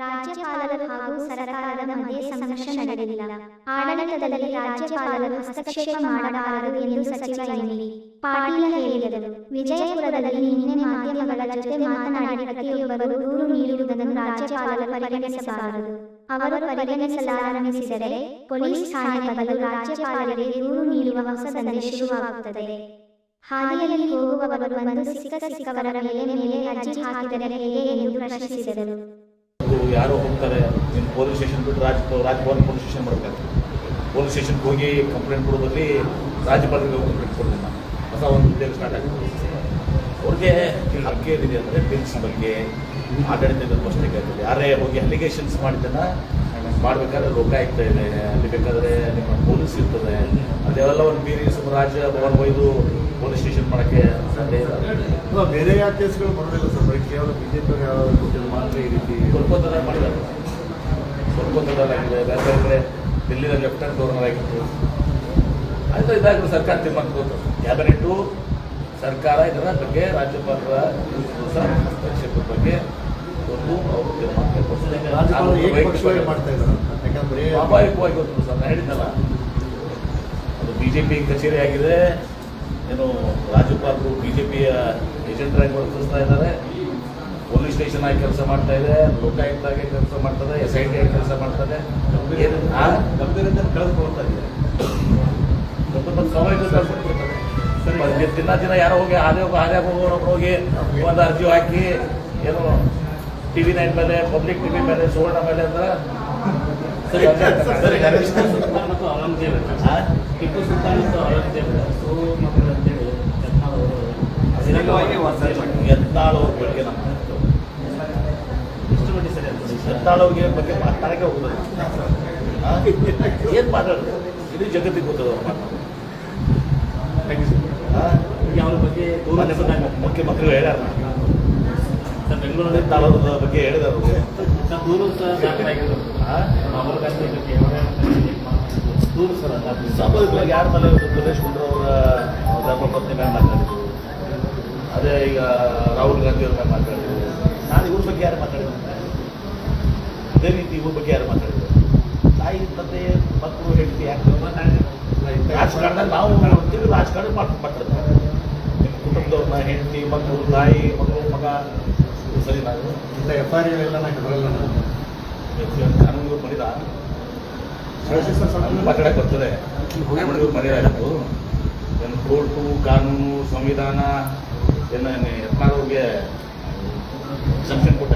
ರಾಜ್ಯಪಾಲರು ಹಾಗೂ ಸರ್ಕಾರದ ಮಧ್ಯೆ ಸಂಘರ್ಷ ನಡೆದಿಲ್ಲ. ಆಡಳಿತದಲ್ಲಿ ರಾಜ್ಯಪಾಲರು ಹಸ್ತಕ್ಷೇಪ ಮಾಡಬಾರದು ಎಂದು ಸಚಿವ ಎಂಬಿ ಪಾಟೀಲ ಹೇಳಿದರು. ವಿಜಯಪುರದಲ್ಲಿ ನಿನ್ನೆ ಮಾಧ್ಯಮಗಳ ಜೊತೆ ಮಾತನಾಡಿ ಪ್ರತಿಯೊಬ್ಬರು ದೂರು ನೀಡುವುದನ್ನು ರಾಜ್ಯಪಾಲರು ಪರಿಗಣಿಸಬಾರದು. ಅವರು ಪರಿಗಣಿಸಲಾರಂಭಿಸಿದರೆ ಪೊಲೀಸ್ ಠಾಣೆ ಬದಲು ರಾಜ್ಯಪಾಲರಿಗೆ ದೂರು ನೀಡುವ ಹೊಸ ದಂಧೆ ಶುರುವಾಗುತ್ತದೆ. ಹಾದಿಯಲ್ಲಿ ಹೋಗುವವರು ಬಂದು ಸಿಕ್ಕ ಸಿಕ್ಕವರ ಮೇಲೆ ಮೇಲೆ ಅರ್ಜಿ ಹಾಕಿದರೆ ಹೇಗೆ ಎಂದು ಪ್ರಶ್ನಿಸಿದರು. ಅದು ಯಾರೋ ಹೋಗ್ತಾರೆ ನಿಮ್ಮ ಪೊಲೀಸ್ ಸ್ಟೇಷನ್ ಬಿಟ್ಟು ರಾಜ್ ರಾಜ್ಭವನ್ ಪೊಲೀಸ್ ಸ್ಟೇಷನ್ ಮಾಡಬೇಕಾಗ್ತದೆ ಪೊಲೀಸ್ ಸ್ಟೇಷನ್ಗೆ ಹೋಗಿ ಕಂಪ್ಲೇಂಟ್ ಕೊಡೋದಲ್ಲಿ ರಾಜ್ಯಪಾಲರಿಗೆ ಹೋಗಿ ಕಂಪ್ಲೇಂಟ್ ಕೊಡೋದಿಲ್ಲ. ಹೊಸ ಒಂದು ಉದ್ಯೋಗ ಸ್ಟಾರ್ಟ್ ಆಗ್ತದೆ ಅವ್ರಿಗೆ ಹಕ್ಕೇನಿದೆ ಅಂದರೆ ಬಿಲ್ಸ್ ಬಗ್ಗೆ, ಆಡಳಿತದ ಪ್ರಶ್ನೆ ಕೇಳ್ತದೆ. ಯಾರೇ ಹೋಗಿ ಅಲಿಗೇಷನ್ಸ್ ಮಾಡಿದ್ದನ್ನ ಮಾಡಬೇಕಾದ್ರೆ ಲೋಕಾಯುಕ್ತ ಇದೆ. ಅಲ್ಲಿ ಬೇಕಾದರೆ ನಿಮ್ಮ ಪೊಲೀಸ್ ಇರ್ತದೆ. ಅದೆಲ್ಲ ಒಂದು ಮೀರಿ ಸುಮ್ಮನೆ ರಾಜ್ಯ ಭವನ್ ಒಯ್ದು ಪೊಲೀಸ್ ಸ್ಟೇಷನ್ ಮಾಡೋಕ್ಕೆ ಸಾಧ್ಯ ಇಲ್ಲ ಬೇರೆ ಯಾವ ಕೇಸ್ಗಳು ಬರೋದಿಲ್ಲ ಸರ್? ಬರೀ ಕೇವಲ ಬಿಜೆಪಿ ಯಾವ ಮಾತ್ರ ಈ ರೀತಿ ಸ್ವಲ್ಪ ಥರ ಮಾಡಿದ್ದಾರೆ. ಸ್ವಲ್ಪ ಆಗಿದೆ. ಬೇರೆ ಬೇರೆ ಕಡೆ ದಿಲ್ಲಿನ ಲೆಫ್ಟಿನೆಂಟ್ ಗವರ್ನರ್ ಆಗಿತ್ತು ಆಯಿತು ಇದಾಗಲಿ ಸರ್ಕಾರ ತೀರ್ಮಾನ ತಗೋತು ಕ್ಯಾಬಿನೆಟ್ಟು ಸರ್ಕಾರ ಇದರ ಬಗ್ಗೆ ರಾಜ್ಯಪಾಲರ ಹಸ್ತಕ್ಷೇಪದ ಬಗ್ಗೆ ಒಂದು ಅವರು ತೀರ್ಮಾನ ಕೈಗೊಳ್ತಾರೆ. ಮಾಡ್ತಾ ಇದ್ದಾರೆ? ಯಾಕಂದ್ರೆ ಸ್ವಾಭಾವಿಕವಾಗಿ ಗೊತ್ತು ಸರ್. ನಾನು ಹೇಳಿದ್ದಲ್ಲ. ಅದು ಬಿ ಜೆ ಪಿ ಕಚೇರಿ ಆಗಿದೆ. ಏನು ರಾಜ್ಯಪಾಲರು ಬಿ ಜೆ ಪಿಯ ಏಜೆಂಟರಾಗಿ ವರ್ತಿಸ್ತಾ ಇದ್ದಾರೆ. ಪೊಲೀಸ್ ಸ್ಟೇಷನ್ ಆಗಿ ಕೆಲಸ ಮಾಡ್ತಾ ಇದೆ ಲೋಕಾಯುಕ್ತ ಆಗಿ ಕೆಲಸ ಮಾಡ್ತದೆ ಎಸ್ ಐ ಟಿ ಆಗಿ ಕೆಲಸ ಆ? ಗಂಭೀರತೆ ಕಳೆದುಕೊಳ್ತಾ ಇದೆ. ದಿನ ದಿನ ಯಾರೋ ಹೋಗಿ ಹಾದಿ ಹೋಗಿ ಹಾದಿ ಹೋಗೋರು ಹೋಗಿ ಒಂದು ಅರ್ಜಿ ಹಾಕಿ ಏನು ಟಿ ವಿ ನೈನ್ ಮೇಲೆ ಪಬ್ಲಿಕ್ ಟಿ ವಿ ಮೇಲೆ ಸುವರ್ಣ ಮೇಲೆ ಅಂದ್ರೆ ಮತ್ತು ಔರಂಗಜೇಬ್? ಟಿಪ್ಪು ಸುಲ್ತಾನ್ ಮತ್ತು ಔರಂಗಜೇಬ್ ಸೋ ಮಕ್ಕಳು ಅಂತೇಳಿ ಯತ್ನಾಳ್ ಅವರು ವಾಸಿಸಿದ್ದಾರೆ. ಯತ್ನಾಳ್ ಅವ್ರ ಬಗ್ಗೆ ನಮ್ಮ ಎಷ್ಟು ಮಟ್ಟಿಗೆ ಸರಿ ಅಂತ ಯತ್ನಾಳ್ ಅವ್ರಿಗೆ ಬಗ್ಗೆ ಮಾತಾಡಕ್ಕೆ ಹೋಗೋದು ಏನು ಮಾತಾಡೋದು? ಇದು ಜಗತ್ತಿಗೆ ಗೊತ್ತದ ಅವ್ರ ಮಾತು ಆ? ಈಗ ಅವ್ರ ಬಗ್ಗೆ ದೂರ ಬಗ್ಗೆ ಸರ್ ಮುಖ್ಯಮಂತ್ರಿಗಳು ಹೇಳ್ಯಾರ ಬೆಂಗಳೂರಲ್ಲಿ ತಾಳೋದ್ರ ಬಗ್ಗೆ ಹೇಳಿದಾರು. ಸರ್ ದೂರು ಸಹ ದಾಖಲಾಗಿದ್ದು? ರಾಹುಲ್ ಗಾಂಧಿ ಬಗ್ಗೆ ದೂರು ಸರ್ ಸ್ವಾಭಾವಿಕವಾಗಿ ಯಾರ ಮೇಲೆ ಅವರ ಧರ್ಮಪತ್ನಿ ಮೇಲೆ ಮಾತಾಡಿದ್ರು? ಅದೇ ಈಗ ರಾಹುಲ್ ಗಾಂಧಿ ಅವ್ರ ಮೇಲೆ ಮಾತಾಡಿದ್ರು. ನಾನು ಇವ್ರ ಬಗ್ಗೆ ಯಾರು ಮಾತಾಡಿದ್ರು ಅದೇ ರೀತಿ ಇವ್ರ ಬಗ್ಗೆ ಯಾರು ಮಾತಾಡಿದ್ರು ತಾಯಿ ತಂದೆ ಮಕ್ಕಳು ಹೆಂಡತಿ ಯಾಕೆ ರಾಜಕಾರಣದಲ್ಲಿ ನಾವು ನೋಡ್ತೀವಿ ರಾಜಕಾರಣ ಮಾಡ್ಕೊಂಡು ಮಾತಾಡ್ತಾರೆ ನಿಮ್ಮ ಕುಟುಂಬದವ್ರನ್ನ ಹೆಂಡತಿ ಮಕ್ಕಳು ತಾಯಿ ಮಕ್ಕಳು ಮಗ. ಸರಿ ನಾವು ಇಂಥ ಎಫ್ ಐ ಆರ್ ಎಲ್ಲ ನಾನು ಬರಲ್ಲ ನಾನು ಕಾನೂನು ಮಾಡಿದ? ಮಾತಾಡಕ್ಕೆ ಬರ್ತದೆ. ಮರ್ಯಾದೆ ಏನು ಕೋರ್ಟು ಕಾನೂನು ಸಂವಿಧಾನ ಏನು ಆರ್ ಅವ್ರಿಗೆ ಸಂಕ್ಷನ್ ಕೊಟ್ಟ.